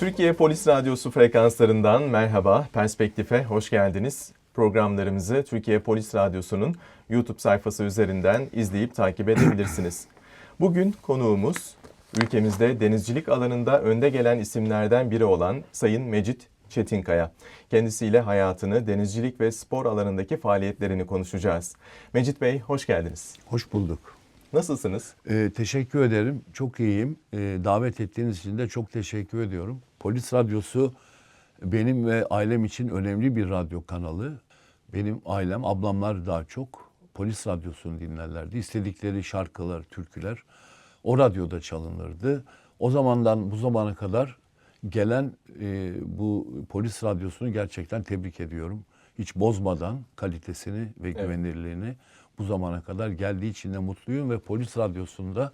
Türkiye Polis Radyosu frekanslarından merhaba, Perspektif'e hoş geldiniz. Programlarımızı Türkiye Polis Radyosu'nun YouTube sayfası üzerinden izleyip takip edebilirsiniz. Bugün konuğumuz ülkemizde denizcilik alanında önde gelen isimlerden biri olan Sayın Mecit Çetinkaya. Kendisiyle hayatını, denizcilik ve spor alanındaki faaliyetlerini konuşacağız. Mecit Bey hoş geldiniz. Hoş bulduk. Nasılsınız? Ee, teşekkür ederim. Çok iyiyim. Ee, davet ettiğiniz için de çok teşekkür ediyorum. Polis Radyosu benim ve ailem için önemli bir radyo kanalı. Benim ailem, ablamlar daha çok Polis Radyosu'nu dinlerlerdi. İstedikleri şarkılar, türküler o radyoda çalınırdı. O zamandan bu zamana kadar gelen e, bu Polis Radyosu'nu gerçekten tebrik ediyorum. Hiç bozmadan kalitesini ve güvenilirliğini bu zamana kadar geldiği için de mutluyum ve Polis Radyosu'nda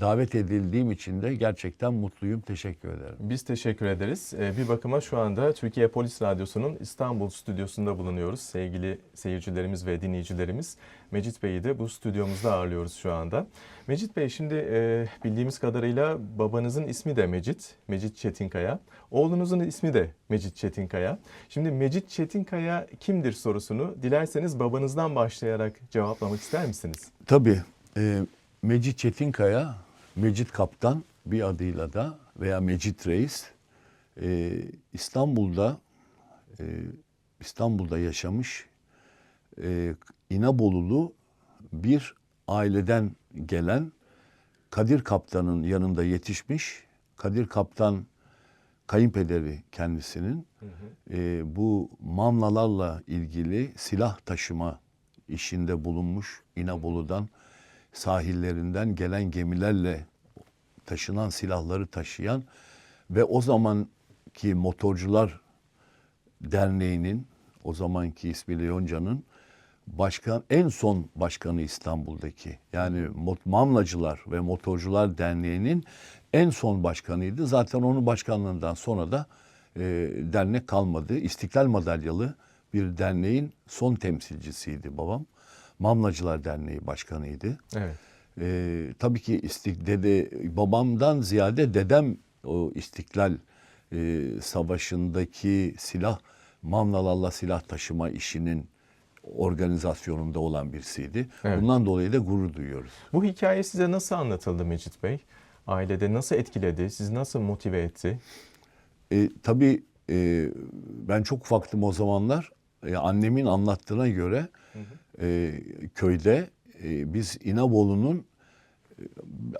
davet edildiğim için de gerçekten mutluyum. Teşekkür ederim. Biz teşekkür ederiz. Ee, Bir bakıma şu anda Türkiye Polis Radyosu'nun İstanbul stüdyosunda bulunuyoruz. Sevgili seyircilerimiz ve dinleyicilerimiz. Mecit Bey'i de bu stüdyomuzda ağırlıyoruz şu anda. Mecit Bey şimdi e, bildiğimiz kadarıyla babanızın ismi de Mecit, Mecit Çetinkaya. Oğlunuzun ismi de Mecit Çetinkaya. Şimdi Mecit Çetinkaya kimdir sorusunu dilerseniz babanızdan başlayarak cevaplamak ister misiniz? Tabii e, Mecit Çetinkaya, Mecit Kaptan bir adıyla da veya Mecit Reis e, İstanbul'da e, İstanbul'da yaşamış e, İnabolulu bir aileden gelen Kadir Kaptan'ın yanında yetişmiş. Kadir Kaptan kayınpederi kendisinin e, bu mamlalarla ilgili silah taşıma işinde bulunmuş İnebolu'dan sahillerinden gelen gemilerle taşınan silahları taşıyan ve o zamanki motorcular derneğinin o zamanki ismiyle Yonca'nın başkan en son başkanı İstanbul'daki yani Mamlacılar ve Motorcular Derneği'nin en son başkanıydı. Zaten onun başkanlığından sonra da e, dernek kalmadı. İstiklal madalyalı bir derneğin son temsilcisiydi babam. Mamlacılar Derneği başkanıydı. Evet. Ee, tabii ki istik dede babamdan ziyade dedem o İstiklal e, Savaşı'ndaki silah mamlalarla silah taşıma işinin organizasyonunda olan birisiydi. Evet. Bundan dolayı da gurur duyuyoruz. Bu hikaye size nasıl anlatıldı Mecit Bey? Ailede nasıl etkiledi? Sizi nasıl motive etti? E, tabii e, ben çok ufaktım o zamanlar. E, annemin anlattığına göre e, köyde e, biz İnebolu'nun e,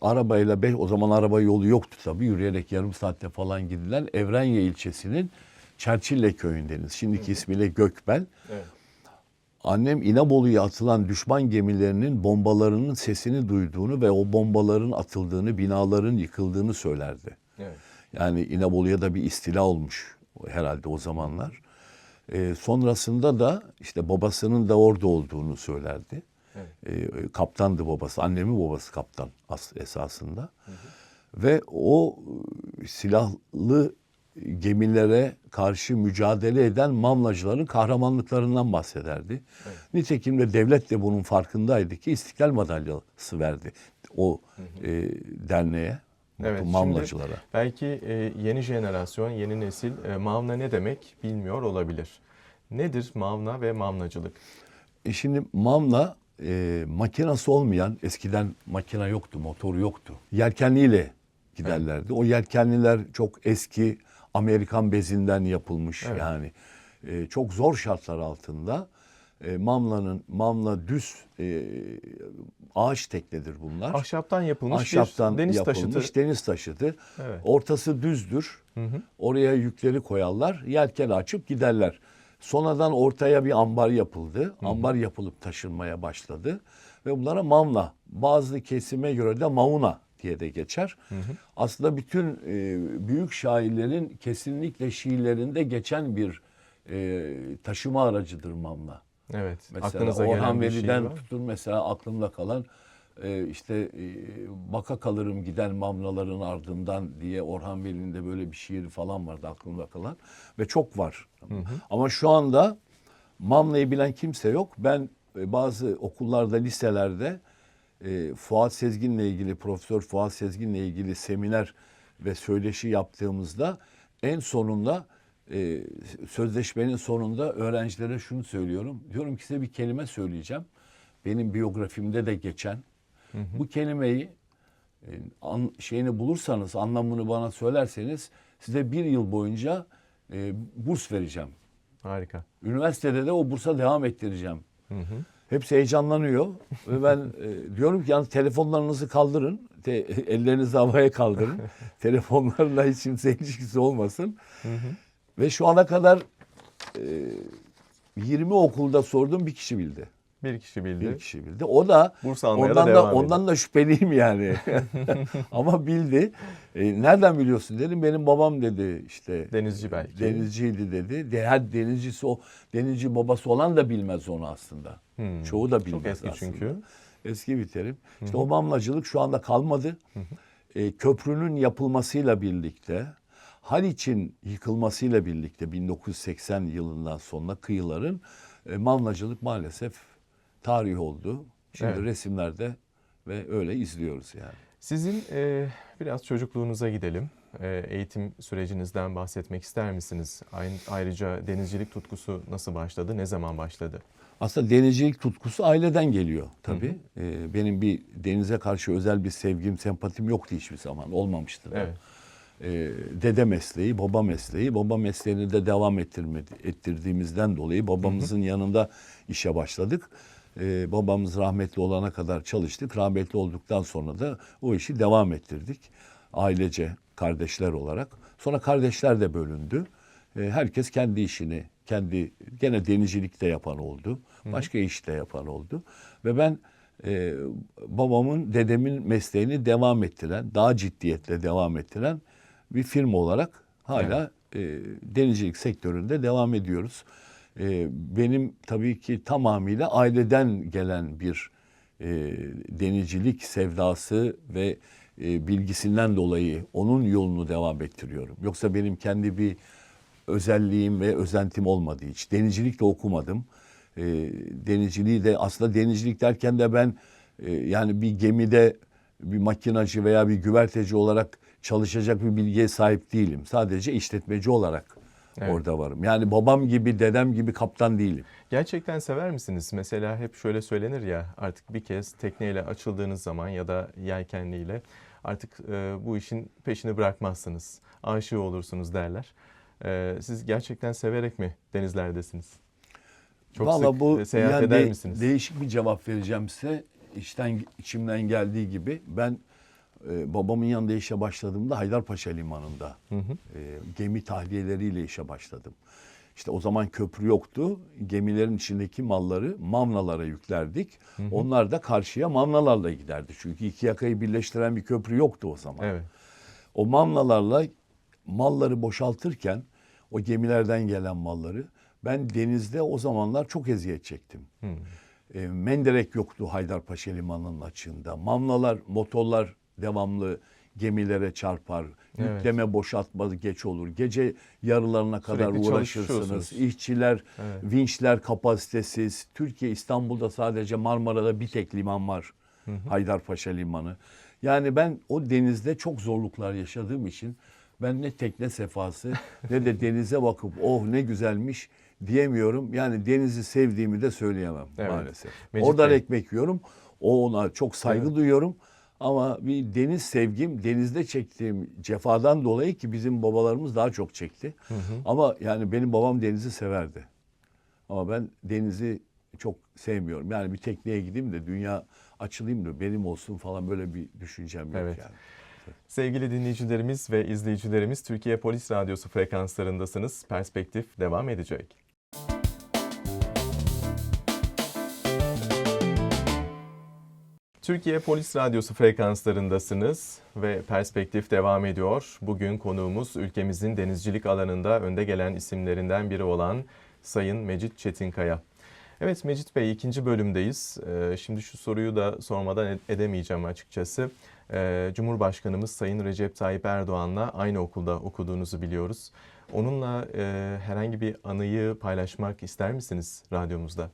arabayla beş, o zaman araba yolu yoktu tabii yürüyerek yarım saatte falan gidilen Evrenye ilçesinin Çerçille köyündeniz. Şimdiki ismiyle Gökbel. Evet. Annem İnebolu'ya atılan düşman gemilerinin bombalarının sesini duyduğunu ve o bombaların atıldığını, binaların yıkıldığını söylerdi. Evet. Yani İnebolu'ya da bir istila olmuş herhalde o zamanlar. Ee, sonrasında da işte babasının da orada olduğunu söylerdi. Ee, kaptandı babası, annemin babası kaptan as esasında. Ve o e, silahlı gemilere karşı mücadele eden mamlacıların kahramanlıklarından bahsederdi. Nitekim de devlet de bunun farkındaydı ki İstiklal Madalyası verdi o e, derneğe, Evet, mamlacılara. belki e, yeni jenerasyon, yeni nesil e, mavna ne demek bilmiyor olabilir. Nedir mavna ve mamlacılık? E şimdi Mamla e, makinası olmayan, eskiden makina yoktu, motor yoktu. Yelkenliyle giderlerdi. O yelkenliler çok eski Amerikan bezinden yapılmış Evet. yani. E, çok zor şartlar altında. E, Mamla'nın, Mamla düz e, ağaç teknedir bunlar. Ahşaptan yapılmış Ahşaptan bir deniz yapılmış taşıtı. deniz taşıtı. Evet. Ortası düzdür. Oraya yükleri koyarlar. Yelken açıp giderler. Sonradan ortaya bir ambar yapıldı. Ambar yapılıp taşınmaya başladı. Ve bunlara mamla, bazı kesime göre de mauna diye de geçer. Aslında bütün e, büyük şairlerin kesinlikle şiirlerinde geçen bir e, taşıma aracıdır mamla. Evet. Mesela Aklınıza Orhan şey Veli'den var. tutun mesela aklımda kalan e, işte e, baka kalırım giden mamlaların ardından diye Orhan Veli'nin de böyle bir şiiri falan vardı aklımda kalan ve çok var. Ama şu anda mamlayı bilen kimse yok. Ben e, bazı okullarda, liselerde e, Fuat Sezgin'le ilgili, Profesör Fuat Sezgin'le ilgili seminer ve söyleşi yaptığımızda en sonunda e, sözleşmenin sonunda öğrencilere şunu söylüyorum. Diyorum ki size bir kelime söyleyeceğim. Benim biyografimde de geçen. Bu kelimeyi e, an, şeyini bulursanız, anlamını bana söylerseniz size bir yıl boyunca e, burs vereceğim. Harika. Üniversitede de o bursa devam ettireceğim. Hepsi heyecanlanıyor ve ben e, diyorum ki yalnız telefonlarınızı kaldırın. Te, ellerinizi havaya kaldırın. Telefonlarla hiç kimse ilişkisi olmasın. Ve şu ana kadar e, 20 okulda sordum bir kişi bildi. Bir kişi bildi. Bir kişi bildi. O da Burs almaya da ondan da devam ondan da şüpheliyim yani. Ama bildi. E, nereden biliyorsun dedim. Benim babam dedi işte. Denizci belki. Denizciydi dedi. De, her denizcisi o denizci babası olan da bilmez onu aslında. Hmm. Çoğu da bilmez Çok eski aslında. çünkü. Eski bir terim. İşte o mamlacılık şu anda kalmadı. E, köprünün yapılmasıyla birlikte Haliç'in yıkılmasıyla birlikte 1980 yılından sonra kıyıların e, mamlacılık maalesef tarih oldu. Şimdi Evet. resimlerde ve öyle izliyoruz yani. Sizin e, biraz çocukluğunuza gidelim. E, eğitim sürecinizden bahsetmek ister misiniz? Ayrıca denizcilik tutkusu nasıl başladı, ne zaman başladı? Aslında denizcilik tutkusu aileden geliyor tabii. E, benim bir denize karşı özel bir sevgim, sempatim yoktu hiçbir zaman. Olmamıştı da. Evet. e, dede mesleği, baba mesleği. Baba mesleğini de devam ettirmedi, ettirdiğimizden dolayı babamızın yanında işe başladık. E, babamız rahmetli olana kadar çalıştık. Rahmetli olduktan sonra da o işi devam ettirdik. Ailece, kardeşler olarak. Sonra kardeşler de bölündü. E, herkes kendi işini, kendi gene denizcilikte yapan oldu. Başka işte yapan oldu. Ve ben e, babamın, dedemin mesleğini devam ettiren, daha ciddiyetle devam ettiren bir firma olarak hala e, denizcilik sektöründe devam ediyoruz. E, benim tabii ki tamamıyla aileden gelen bir e, denizcilik sevdası ve e, bilgisinden dolayı onun yolunu devam ettiriyorum. Yoksa benim kendi bir özelliğim ve özentim olmadı hiç. Denizcilik de okumadım. E, denizciliği de aslında denizcilik derken de ben e, yani bir gemide bir makinacı veya bir güverteci olarak çalışacak bir bilgiye sahip değilim. Sadece işletmeci olarak Evet. orada varım. Yani babam gibi, dedem gibi kaptan değilim. Gerçekten sever misiniz? Mesela hep şöyle söylenir ya artık bir kez tekneyle açıldığınız zaman ya da yelkenliyle artık e, bu işin peşini bırakmazsınız. Aşığı olursunuz derler. E, siz gerçekten severek mi denizlerdesiniz? Çok Vallahi sık bu e, seyahat yani eder de- misiniz? Değişik bir cevap vereceğim size. İçten içimden geldiği gibi ben e, babamın yanında işe başladığımda Haydarpaşa Limanı'nda Hı hı. e, gemi tahliyeleriyle işe başladım. İşte o zaman köprü yoktu. Gemilerin içindeki malları mamlalara yüklerdik. Onlar da karşıya mamlalarla giderdi. Çünkü iki yakayı birleştiren bir köprü yoktu o zaman. Evet. O mamlalarla malları boşaltırken o gemilerden gelen malları ben denizde o zamanlar çok eziyet çektim. Hmm. E, menderek yoktu Haydarpaşa Limanı'nın açığında. Mamlalar, motorlar devamlı gemilere çarpar. Evet. Yükleme boşaltma geç olur. Gece yarılarına kadar Sürekli uğraşırsınız. İşçiler, Evet. vinçler kapasitesiz. Türkiye İstanbul'da sadece Marmara'da bir tek liman var. Haydarpaşa Limanı. Yani ben o denizde çok zorluklar yaşadığım için ben ne tekne sefası ne de denize bakıp oh ne güzelmiş diyemiyorum. Yani denizi sevdiğimi de söyleyemem Evet. maalesef. Mecit Oradan Bey. ekmek yiyorum. O ona çok saygı Evet. duyuyorum. Ama bir deniz sevgim denizde çektiğim cefadan dolayı ki bizim babalarımız daha çok çekti. Ama yani benim babam denizi severdi. Ama ben denizi çok sevmiyorum. Yani bir tekneye gideyim de dünya açılayım da benim olsun falan böyle bir düşüncem yok Evet. yani. Sevgili dinleyicilerimiz ve izleyicilerimiz Türkiye Polis Radyosu frekanslarındasınız. Perspektif devam edecek. Türkiye Polis Radyosu frekanslarındasınız ve perspektif devam ediyor. Bugün konuğumuz ülkemizin denizcilik alanında önde gelen isimlerinden biri olan Sayın Mecit Çetinkaya. Evet Mecit Bey ikinci bölümdeyiz. Ee, Şimdi şu soruyu da sormadan ed- edemeyeceğim açıkçası. Ee, Cumhurbaşkanımız Sayın Recep Tayyip Erdoğan'la aynı okulda okuduğunuzu biliyoruz. Onunla e, herhangi bir anıyı paylaşmak ister misiniz radyomuzda?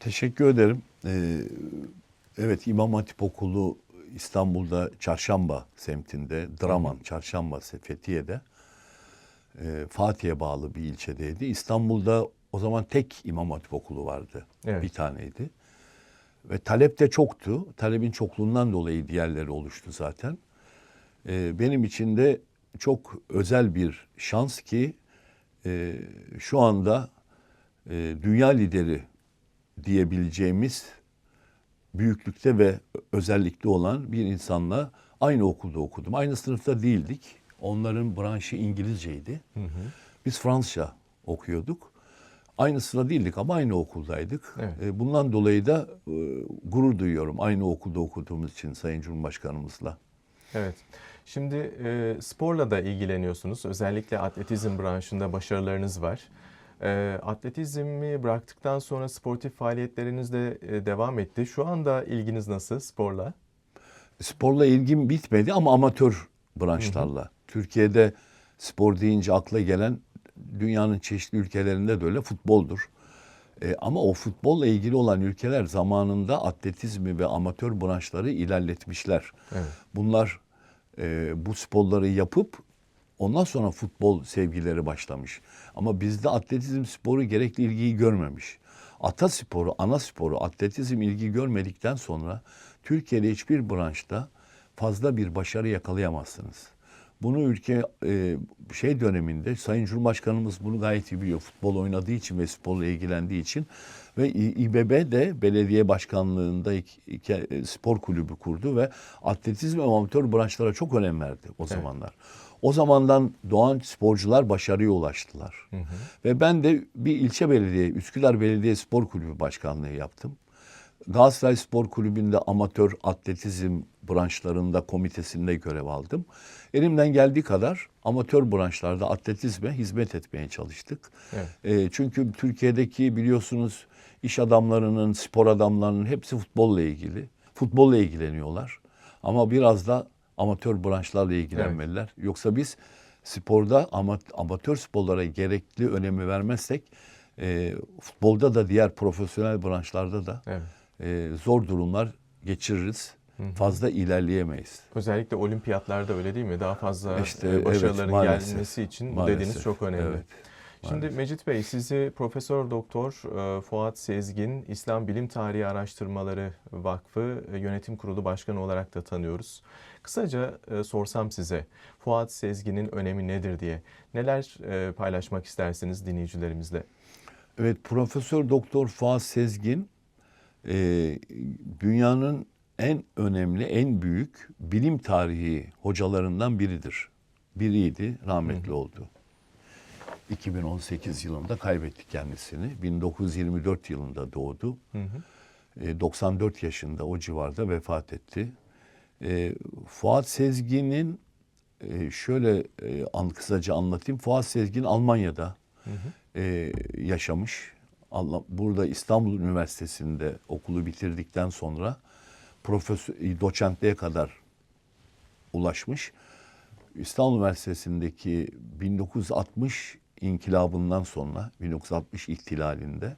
Teşekkür ederim. Ee, evet İmam Hatip Okulu İstanbul'da Çarşamba semtinde, Draman Çarşamba Fethiye'de. e, Fatih'e bağlı bir ilçedeydi. İstanbul'da o zaman tek İmam Hatip okulu vardı. Evet. Bir taneydi. Ve talep de çoktu. Talebin çokluğundan dolayı diğerleri oluştu zaten. E, benim için de çok özel bir şans ki e, şu anda e, dünya lideri diyebileceğimiz büyüklükte ve özellikle olan bir insanla aynı okulda okudum. Aynı sınıfta değildik. Onların branşı İngilizceydi. Biz Fransızca okuyorduk. Aynı sıra değildik ama aynı okuldaydık. Evet. E, Bundan dolayı da e, gurur duyuyorum aynı okulda okuduğumuz için Sayın Cumhurbaşkanımızla. Evet. Şimdi e, sporla da ilgileniyorsunuz. Özellikle atletizm branşında başarılarınız var. E, atletizmi bıraktıktan sonra sportif faaliyetleriniz de e, devam etti. Şu anda ilginiz nasıl sporla? Sporla ilgim bitmedi ama amatör branşlarla. Türkiye'de spor deyince akla gelen dünyanın çeşitli ülkelerinde de öyle futboldur. E, ama o futbolla ilgili olan ülkeler zamanında atletizmi ve amatör branşları ilerletmişler. Evet. Bunlar e, bu sporları yapıp ondan sonra futbol sevgileri başlamış. Ama bizde atletizm sporu gerekli ilgiyi görmemiş. Ata sporu, ana sporu, atletizm ilgi görmedikten sonra Türkiye'de hiçbir branşta fazla bir başarı yakalayamazsınız. Bunu ülke e, şey döneminde Sayın Cumhurbaşkanımız bunu gayet iyi biliyor. Futbol oynadığı için ve sporla ilgilendiği için ve İBB de belediye başkanlığında iki, iki, e, spor kulübü kurdu ve atletizm ve amatör branşlara çok önem verdi o zamanlar. O zamandan doğan sporcular başarıya ulaştılar. Ve ben de bir ilçe belediye, Üsküdar Belediye Spor Kulübü başkanlığı yaptım. Galatasaray Spor Kulübü'nde amatör atletizm branşlarında komitesinde görev aldım. Elimden geldiği kadar amatör branşlarda atletizme hizmet etmeye çalıştık. Evet. E, çünkü Türkiye'deki biliyorsunuz iş adamlarının, spor adamlarının hepsi futbolla ilgili. Futbolla ilgileniyorlar. Ama biraz da amatör branşlarla ilgilenmeliler. Yoksa biz sporda ama, amatör sporlara gerekli önemi vermezsek e, futbolda da diğer profesyonel branşlarda da Evet. e, zor durumlar geçiririz. Fazla ilerleyemeyiz. Özellikle olimpiyatlarda öyle değil mi? Daha fazla İşte e, evet, başarıların maalesef. gelmesi için Maalesef. dediğiniz çok önemli. Evet, Şimdi maalesef. Mecit Bey sizi Profesör Doktor e, Fuat Sezgin İslam Bilim Tarihi Araştırmaları Vakfı e, Yönetim Kurulu Başkanı olarak da tanıyoruz. Kısaca e, sorsam size Fuat Sezgin'in önemi nedir diye neler e, paylaşmak istersiniz dinleyicilerimizle? Evet, Profesör Doktor Fuat Sezgin e, dünyanın en önemli, en büyük bilim tarihi hocalarından biridir. Biriydi, rahmetli oldu. 2018 yılında kaybettik kendisini. 1924 yılında doğdu. E, 94 yaşında o civarda vefat etti. E, Fuat Sezgin'in e, şöyle e, an, kısaca anlatayım. Fuat Sezgin Almanya'da e, yaşamış. Allah, burada İstanbul Üniversitesi'nde okulu bitirdikten sonra profesör, e, doçentliğe kadar ulaşmış. İstanbul Üniversitesi'ndeki 1960 inkılabından sonra, 1960 ihtilalinde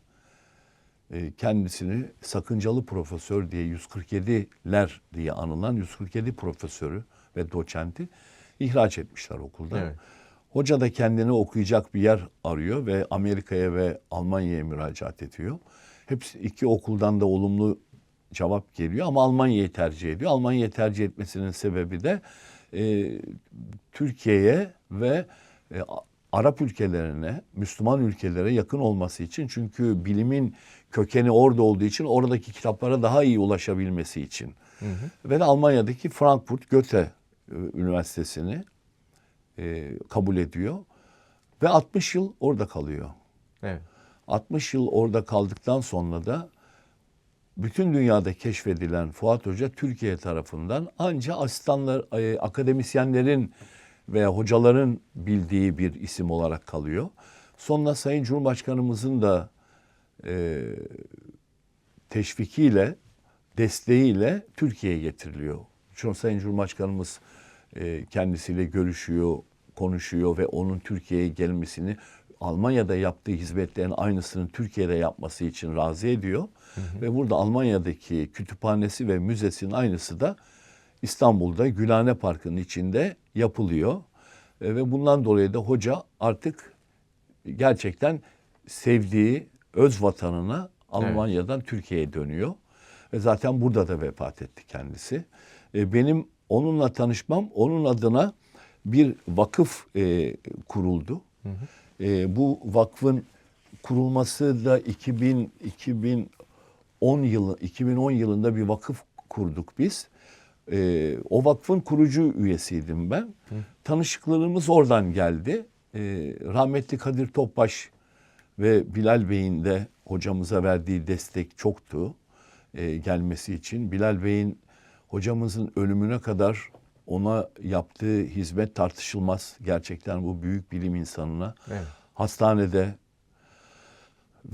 kendisini sakıncalı profesör diye 147'ler diye anılan 147 profesörü ve doçenti ihraç etmişler okulda. Evet. Hoca da kendine okuyacak bir yer arıyor ve Amerika'ya ve Almanya'ya müracaat ediyor. Hepsi iki okuldan da olumlu cevap geliyor ama Almanya'yı tercih ediyor. Almanya'yı tercih etmesinin sebebi de e, Türkiye'ye ve e, Arap ülkelerine, Müslüman ülkelere yakın olması için. Çünkü bilimin kökeni orada olduğu için oradaki kitaplara daha iyi ulaşabilmesi için. Ve de Almanya'daki Frankfurt Goethe e, Üniversitesi'ni e, kabul ediyor. Ve 60 yıl orada kalıyor. Evet. 60 yıl orada kaldıktan sonra da bütün dünyada keşfedilen Fuat Hoca Türkiye tarafından ancak asistanlar, e, akademisyenlerin veya hocaların bildiği bir isim olarak kalıyor. Sonra Sayın Cumhurbaşkanımızın da e, teşvikiyle, desteğiyle Türkiye'ye getiriliyor. Çünkü Sayın Cumhurbaşkanımız e, kendisiyle görüşüyor, konuşuyor ve onun Türkiye'ye gelmesini Almanya'da yaptığı hizmetlerin aynısını Türkiye'de yapması için razı ediyor. Ve burada Almanya'daki kütüphanesi ve müzesinin aynısı da İstanbul'da Gülhane Parkı'nın içinde yapılıyor. E, ve bundan dolayı da hoca artık gerçekten sevdiği öz vatanına Almanya'dan Türkiye'ye dönüyor. Ve zaten burada da vefat etti kendisi. E, benim onunla tanışmam onun adına bir vakıf e, kuruldu. E, bu vakfın kurulması da 2000 2010 yılı 2010 yılında bir vakıf kurduk biz. E, o vakfın kurucu üyesiydim ben. Tanışıklarımız oradan geldi. E, rahmetli Kadir Topbaş ve Bilal Bey'in de hocamıza verdiği destek çoktu e, gelmesi için. Bilal Bey'in hocamızın ölümüne kadar ona yaptığı hizmet tartışılmaz. Gerçekten bu büyük bilim insanına Evet. hastanede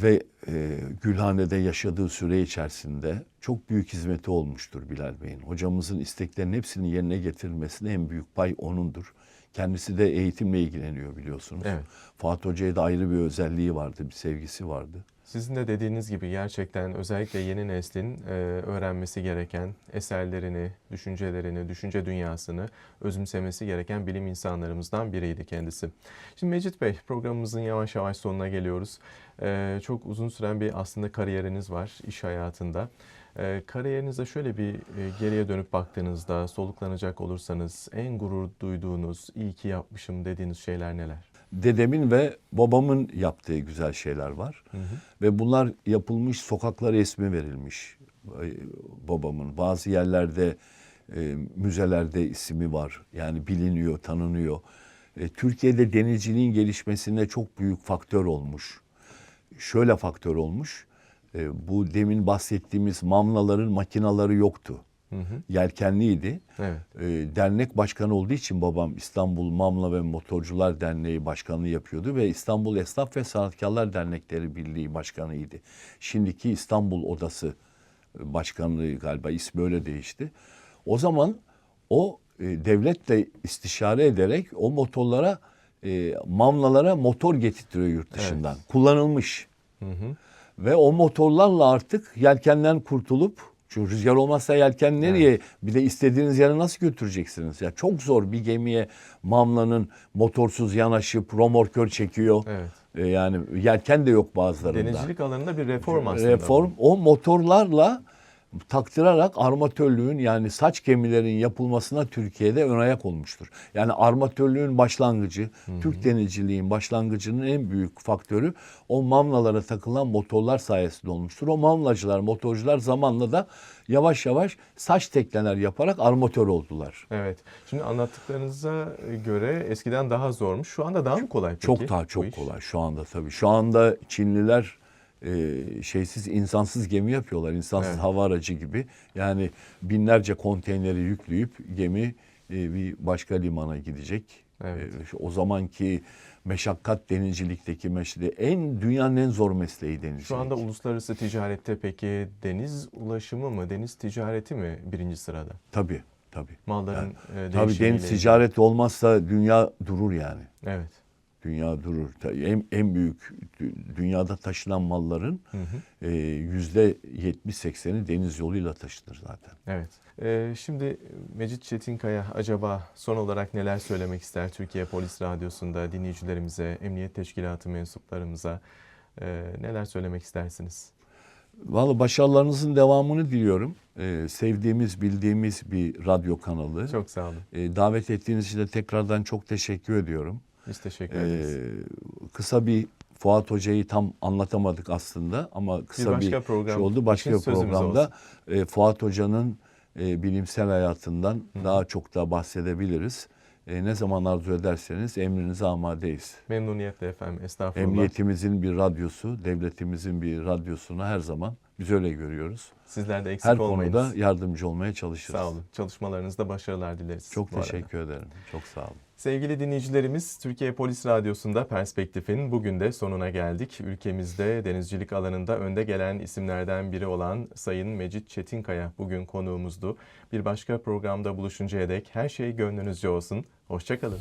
ve e, Gülhane'de yaşadığı süre içerisinde çok büyük hizmeti olmuştur Bilal Bey'in. Hocamızın isteklerinin hepsini yerine getirilmesine en büyük pay onundur. Kendisi de eğitimle ilgileniyor biliyorsunuz. Evet. Fatih Hoca'ya da ayrı bir özelliği vardı, bir sevgisi vardı. Sizin de dediğiniz gibi gerçekten özellikle yeni neslin e, öğrenmesi gereken eserlerini, düşüncelerini, düşünce dünyasını özümsemesi gereken bilim insanlarımızdan biriydi kendisi. Şimdi Mecit Bey programımızın yavaş yavaş sonuna geliyoruz. E, çok uzun süren bir aslında kariyeriniz var iş hayatında. E, kariyerinize şöyle bir e, geriye dönüp baktığınızda soluklanacak olursanız en gurur duyduğunuz, iyi ki yapmışım dediğiniz şeyler neler? Dedemin ve babamın yaptığı güzel şeyler var. Ve bunlar yapılmış, sokaklara ismi verilmiş babamın. Bazı yerlerde, e, müzelerde ismi var. Yani biliniyor, tanınıyor. E, Türkiye'de denizciliğin gelişmesinde çok büyük faktör olmuş. Şöyle faktör olmuş. E, bu demin bahsettiğimiz mamlaların makinaları yoktu. Yelkenliydi. Evet. E, dernek başkanı olduğu için babam İstanbul Mamla ve Motorcular Derneği başkanlığı yapıyordu ve İstanbul Esnaf ve Sanatkarlar Dernekleri Birliği başkanıydı. Şimdiki İstanbul Odası e, başkanlığı galiba ismi öyle değişti. O zaman o e, devletle istişare ederek o motorlara e, mamlalara motor getirtiyor yurt dışından. Kullanılmış. Ve o motorlarla artık yelkenden kurtulup çünkü rüzgar olmazsa yelken nereye? Bir de istediğiniz yere nasıl götüreceksiniz? Ya çok zor bir gemiye mamlanın motorsuz yanaşıp romorkör çekiyor. Evet. E, yani yelken de yok bazılarında. Denizcilik alanında bir reform aslında. Reform o motorlarla taktırarak armatörlüğün yani saç gemilerin yapılmasına Türkiye'de ön ayak olmuştur. Yani armatörlüğün başlangıcı, Türk denizciliğin başlangıcının en büyük faktörü o mamlalara takılan motorlar sayesinde olmuştur. O mamlacılar, motorcular zamanla da yavaş yavaş saç tekneler yaparak armatör oldular. Evet. Şimdi anlattıklarınıza göre eskiden daha zormuş. Şu anda daha mı kolay peki? Çok daha çok iş? kolay şu anda tabii. Şu anda Çinliler e, şeysiz insansız gemi yapıyorlar. İnsansız Evet. hava aracı gibi. Yani binlerce konteyneri yükleyip gemi e, bir başka limana gidecek. Evet. E, o zamanki meşakkat denizcilikteki meşle en dünyanın en zor mesleği denizcilik. Şu anda uluslararası ticarette peki deniz ulaşımı mı, deniz ticareti mi birinci sırada? tabii tabii. Malların e, Tabii deniz ticareti olmazsa dünya durur yani. Evet. Dünya durur. En, en büyük dü- dünyada taşınan malların e, yüzde 70-80'i deniz yoluyla taşınır zaten. Evet. E, şimdi Mecit Çetinkaya acaba son olarak neler söylemek ister Türkiye Polis Radyosu'nda dinleyicilerimize, Emniyet Teşkilatı mensuplarımıza e, neler söylemek istersiniz? Vallahi başarılarınızın devamını diliyorum. E, sevdiğimiz, bildiğimiz bir radyo kanalı. Çok sağ olun. E, davet ettiğiniz için de tekrardan çok teşekkür ediyorum. Biz teşekkür E, ederiz. kısa bir Fuat Hoca'yı tam anlatamadık aslında ama kısa bir, başka program şey oldu. Başka bir programda e, Fuat Hoca'nın e, bilimsel hayatından daha çok da bahsedebiliriz. E, ne zaman arzu ederseniz emrinize amadeyiz. Memnuniyetle efendim. Estağfurullah. Emniyetimizin bir radyosu, devletimizin bir radyosuna her zaman biz öyle görüyoruz. Sizler de eksik Her olmayınız. konuda yardımcı olmaya çalışırız. Sağ olun. Çalışmalarınızda başarılar dileriz. Çok bu arada. teşekkür ederim. Çok sağ olun. Sevgili dinleyicilerimiz, Türkiye Polis Radyosu'nda Perspektif'in bugün de sonuna geldik. Ülkemizde denizcilik alanında önde gelen isimlerden biri olan Sayın Mecit Çetinkaya bugün konuğumuzdu. Bir başka programda buluşuncaya dek her şey gönlünüzce olsun. Hoşçakalın.